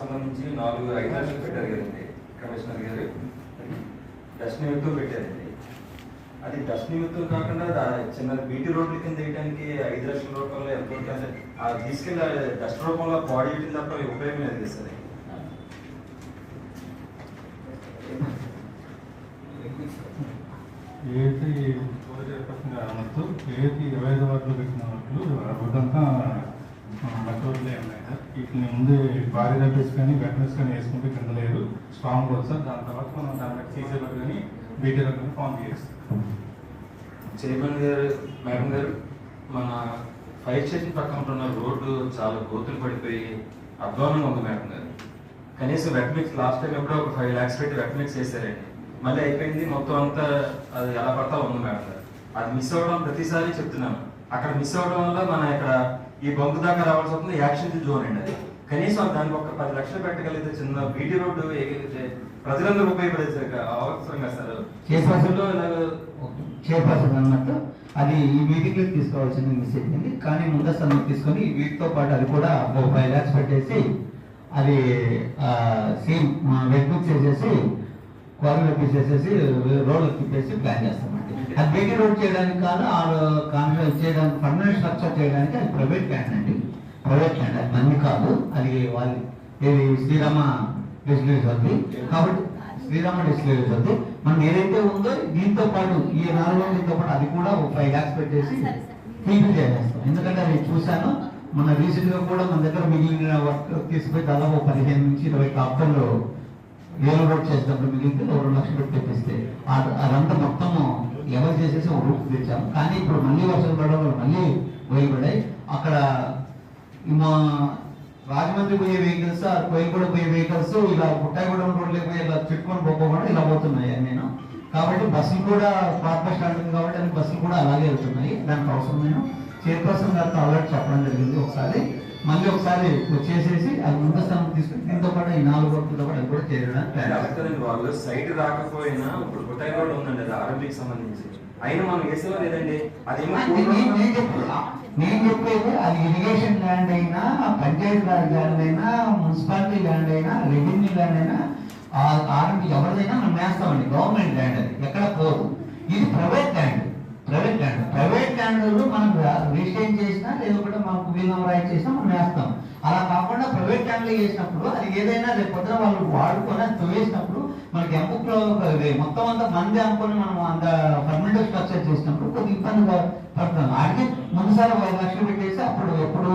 సంబంధించి నాలుగు ఐదు లక్షలు పెట్టారు కదండి కమిషనర్ గారు. డస్ట్ నిమిత్తం పెట్టారండి. అది డస్ట్ నిమిత్తం కాకుండా చిన్న బీటీ రోడ్ల కింద వేయడానికి ఐదు లక్షల రూపాయలు ఎంత ఆ తీసుకెళ్ళి డస్ట్ రూపంలో బాడీ వేయడం తప్ప ఉపయోగం లేదు కదా సార్. ఇరవై ఐదు వాటిలో పెట్టిన వాళ్ళు రోడ్డంతా మట్టోర్లే ఉన్నాయి. సార్ వీటిని ముందు భారీ డబ్బేసి కానీ వెటనర్స్ కానీ వేసుకుంటే కింద లేదు. Strong road sir. దాని తర్వాత మనం దాని మీద సీసీ కానీ బీటీ రోడ్ కానీ ఫామ్ చేస్తాం చైర్మన్ గారు మేడం గారు మన ఫైర్ స్టేషన్ పక్కన ఉన్న రోడ్డు చాలా గోతులు పడిపోయి అధ్వానంగా ఉంది మేడం గారు. కనీసం వెట్ మిక్స్ లాస్ట్ టైం ఎప్పుడో ఒక ఫైవ్ ల్యాక్స్ పెట్టి వెట్ మిక్స్ వేసారండి మళ్ళీ అయిపోయింది మొత్తం అంతా అది ఎలా పడతా ఉంది మేడం గారు. అది మిస్ అవ్వడం ప్రతిసారి చెప్తున్నాను. అక్కడ మిస్ అవ్వడం వల్ల మన ఇక్కడ ఈ బంకు దాకా రావాల్సి వస్తుంది యాక్షన్ జోన్ అండి అది. కనీసం దానికి ఒక పది లక్షలు పెట్టగలిగితే చిన్న బీటీ రోడ్డు వేయగలిగితే ప్రజలందరూ ఉపయోగపడే అవసరం కదా సార్? కేసులో ఇలాగ అన్నట్టు అది ఈ మీటింగ్ తీసుకోవాల్సిన మెసేజ్ అండి. కానీ ముందస్తు అనుమతి తీసుకొని వీటితో పాటు అది కూడా ఒక ఫైవ్ ల్యాక్స్ పెట్టేసి అది సేమ్ వెట్ బుక్ చేసేసి క్వారీలో తీసేసేసి రోడ్లు తిప్పేసి ప్లాన్ చేస్తామండి అది బీటీ రోడ్ చేయడానికి కాదు ఆ కాన్ఫరెన్స్ చేయడానికి పర్మనెంట్ స్ట్రక్చర్ చేయడానికి అది ప్రైవేట్ ల్యాండ్ అండి. ప్రైవేట్ ల్యాండ్ అది మంది కాదు. అది వాళ్ళు ఇది శ్రీరామ డిస్ట్రిక్ట్ ఉంది కాబట్టి శ్రీరామ డిస్టిలరీస్ వద్దు మనం ఏదైతే ఉందో దీంతో పాటు ఈ నాలుగు వందలతో పాటు అది కూడా ఒక ఫైవ్ ల్యాక్స్ పెట్టేసి ఫీల్ చేసేస్తాం. ఎందుకంటే అది చూశాను మన రీసెంట్గా కూడా మన దగ్గర మిగిలిన వర్క్ తీసుకుపోయి దాదాపు పదిహేను నుంచి ఇరవై కాపులు ఏలు రోడ్ చేసేటప్పుడు మిగిలితే రెండు లక్షలు తెప్పిస్తే ఆ- అదంతా మొత్తము ఎవరు చేసేసి ఒక రూపు తెచ్చాము. కానీ ఇప్పుడు మళ్ళీ వర్షాలు పడడం మళ్ళీ పోయిపడాయి అక్కడ మా రాజమండ్రి పోయే వెహికల్స్ ఆ కోయిలగూడ పోయే వెహికల్స్ ఇలా పుట్టాయిగూడెం రోడ్లకి పోయి ఇలా చుట్టుకొని పోకుండా ఇలా పోతున్నాయి నేను. కాబట్టి బస్సులు కూడా పాత బస్ స్టాండ్ ఉంది కాబట్టి అన్ని బస్సులు కూడా అలాగే వెళ్తున్నాయి. దానికి అవసరం నేను చైర్పర్సన్ గారితో ఆల్రెడీ చెప్పడం జరిగింది ఒకసారి. మళ్ళీ ఒకసారి వచ్చేసేసి అది ముందు తీసుకుని దీంతో పాటు ఈ నాలుగు వర్కులతో పాటు అది కూడా చేరడానికి వాళ్ళు సైట్ రాకపోయినా ఇప్పుడు గుట్టాయి రోడ్ ఉందండి అది ఆరోగ్యకి సంబంధించి. అయినా మనం వేసేవారు లేదండి అదేమో నేను- నేను- చెప్పేది అది ఇరిగేషన్ ల్యాండ్ అయినా పంచాయతీ రాజ్ ల్యాండ్ అయినా మున్సిపాలిటీ ల్యాండ్ అయినా రెవెన్యూ ల్యాండ్ అయినా ఆర్ఎంపీ ఎవరిదైనా మనం వేస్తామండి. గవర్నమెంట్ ల్యాండ్ అది ఎక్కడ పోదు. ఇది private land private land private land మనం రిజిస్టర్ చేసినా లేకపోతే మనకు వీలం రైట్ చేసినా మనం వేస్తాం. ప్రైవేట్ ల్యాండ్లో వేసినప్పుడు అది ఏదైనా రేపు పొద్దున వాళ్ళు వాడుకొని అది తవ్వేసినప్పుడు మనకి ఎంపులో మొత్తం అంతా మంది అనుకొని మనం అంత పర్మనెంట్ స్ట్రక్చర్ చేసినప్పుడు కొద్ది ఇబ్బందిగా పడుతున్నాం అడిగి ముందుసారి ఐదు లక్షలు పెట్టేసి అప్పుడు ఎప్పుడు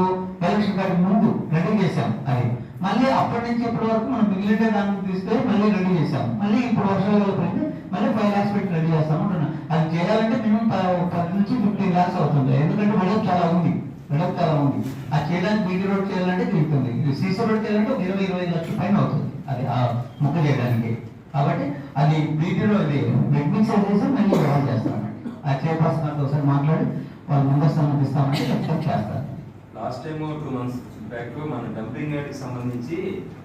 ఎలక్షన్ కార్డు ముందు రెడీ చేశాం అది. మళ్ళీ అప్పటి నుంచి ఇప్పటి వరకు మనం మిగిలిన దాన్ని తీసుకొని మళ్ళీ రెడీ చేశాం. మళ్ళీ ఇప్పుడు వర్షాలు పడితే మళ్ళీ ఫైవ్ ల్యాక్స్ పెట్టి రెడీ చేస్తాం అంటున్నా అది చేయాలంటే మినిమం పది నుంచి ఫిఫ్టీన్ ల్యాక్స్ అవుతుంది. ఎందుకంటే మళ్ళీ చాలా ఉంది. చాలా ఉంది అది చేయడానికి బీటీ రోడ్ చేయాలంటే తిరుగుతుంది. సీసీ రోడ్ చేయాలంటే ఒక ఇరవై ఇరవై లక్షల పైన అవుతుంది. అది ఆ ముక్క చేయడానికి. కాబట్టి అది బీటీ రోడ్ అది టెక్నిక్స్ చేసి మళ్ళీ వ్యవహారం చేస్తామండి. ఆ చైర్పర్సన్ గారితో ఒకసారి మాట్లాడి వాళ్ళు ముందస్తు అనుమతిస్తామంటే ఖచ్చితంగా చేస్తారు last time two months back మన డంపింగ్ యార్డ్కి సంబంధించి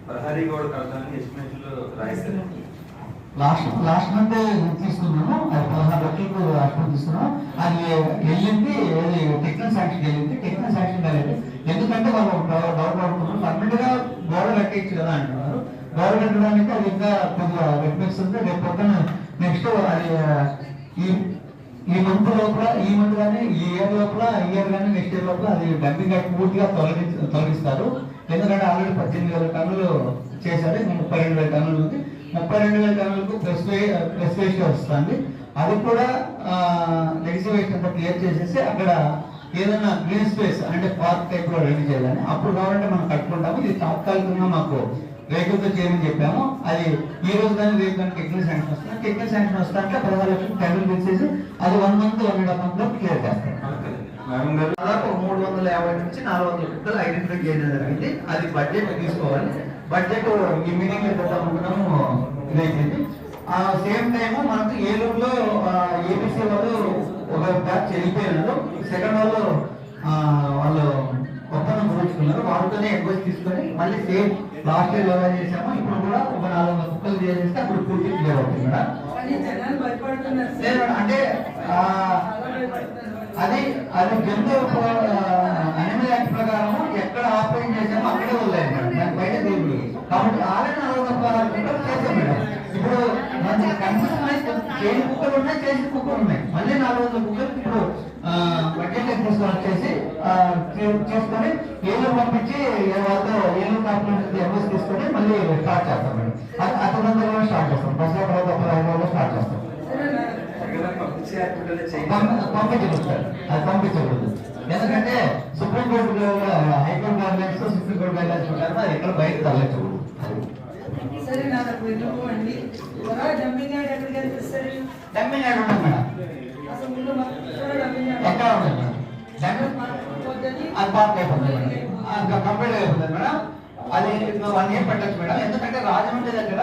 ప్రహరీ గోడ కడతానని ఎస్టిమేషన్లో రాయిస్తారండి లాస్ట్ లాస్ట్ మంత్ తీసుకున్నాము అది మీకు లక్షలకు అది వెళ్ళింది ఏది టెక్నికల్ శాంక్షన్ వెళ్ళింది టెక్నికల్ శాంక్షన్ కాలేదు ఎందుకంటే వాళ్ళు డౌట్ పడుతున్నారు. పర్మనెంట్గా గోడ కట్టేయచ్చు కదా అంటున్నారు. గోడ కట్టడానికి అది ఇంకా కొద్దిగా వెట్మెక్స్ ఉంది. రేపు పొద్దున నెక్స్ట్ అది ఈ ఈ మంత్ లోపల ఈ మంత్ కానీ ఈ ఇయర్ లోపల ఈ ఇయర్ కానీ నెక్స్ట్ ఇయర్ లోపల అది డంపింగ్ పూర్తిగా తొలగి తొలగిస్తారు. ఎందుకంటే ఆల్రెడీ పద్దెనిమిది వేల టన్నులు చేశారు. ముప్పై రెండు వేల టన్నులు ఉంది. ముప్పై రెండు వేల టన్నులకు ప్లస్ ప్లస్ వేస్ట్ వస్తుంది. అది కూడా లెగసీ వేస్ట్ అంతా క్లియర్ చేసేసి అక్కడ ఏదైనా గ్రీన్ స్పేస్ అంటే పార్క్ టైప్లో రెడీ చేయాలని అప్పుడు కావాలంటే మనం కట్టుకుంటాము. ఇది తాత్కాలికంగా మాకు రేకులతో చేయమని చెప్పాము. అది ఈ రోజు కానీ రేపు కానీ టెక్నికల్ శాంక్షన్ వస్తుంది? టెక్నికల్ శాంక్షన్ వస్తా అంటే పదహారు లక్షలు టెండర్ పిలిచేసి అది one month one and half మంత్లో క్లియర్ చేస్తారు గారు? దాదాపు మూడు వందల యాభై నుంచి నాలుగు వందల కుక్కలు ఐడెంటిఫై చేయడం జరిగింది. అది బడ్జెట్ తీసుకోవాలి. బడ్జెట్ ఈ మీటింగ్లో పెట్టాలనుకున్నాము ఇదైంది ఆ సేమ్ టైం మనకు ఏలూరులో ఏపీసీ వాళ్ళు ఒక బ్యాచ్ వెళ్ళిపోయినారు. సెకండ్ వాళ్ళు వాళ్ళు ఒప్పందం కుదుర్చుకున్నారు వాళ్ళతోనే అడ్వైస్ తీసుకొని మళ్ళీ సేమ్ లాస్ట్ ఇయర్ ఎలా చేసామో ఇప్పుడు కూడా ఒక నాలుగు వందల కుక్కలు చేస్తే అప్పుడు పూర్తి క్లియర్ అవుతుంది అంటే అది అది జంతు అనిమల్ యాక్ట్ ప్రకారం ఎక్కడ ఆపరేట్ చేసామో అక్కడే వదిలేదు మేడం. బయట దేవుడు కాబట్టి ఆలయ నాలుగు చేసాం మేడం. ఇప్పుడు మనకి కన్ఫ్యూజన్ అయితే చేయని కుక్కలు ఉన్నాయి చేసిన కుక్కలు ఉన్నాయి. మళ్ళీ నాలుగు వందల కుక్కలు ఇప్పుడు బడ్జెట్ తీసుకొని వచ్చేసి చేసుకొని ఏళ్ళు పంపించి వాళ్ళతో ఏళ్ళు కాకుండా ఎంఎస్ తీసుకొని మళ్ళీ స్టార్ట్ చేస్తాం మేడం. అత- అతి తొందరగా స్టార్ట్ చేస్తాం. దసరా తర్వాత ఒక ఐదు స్టార్ట్ చేస్తాం. పంప- పంపించకూడదు సార్. అది ఎందుకంటే సుప్రీంకోర్టు హైకోర్టు గైడ్లైన్స్ సుప్రీంకోర్టు అది ఎక్కడ బయట తరలించకూడదు. సరే నాకు ఎందుకు అండి డంపింగ్ యార్డ్ ఎక్కడికి కనిపిస్తారు డంపింగ్ యార్డ్ ఉండదు మేడం. అసలు ముందు ఎక్కడ ఉండదు అది పార్క్ అయిపోతుంది కంప్లీట్ అయిపోతుంది మేడం. అది వన్ ఇయర్ పెట్టచ్చు మేడం. ఎందుకంటే రాజమండ్రి దగ్గర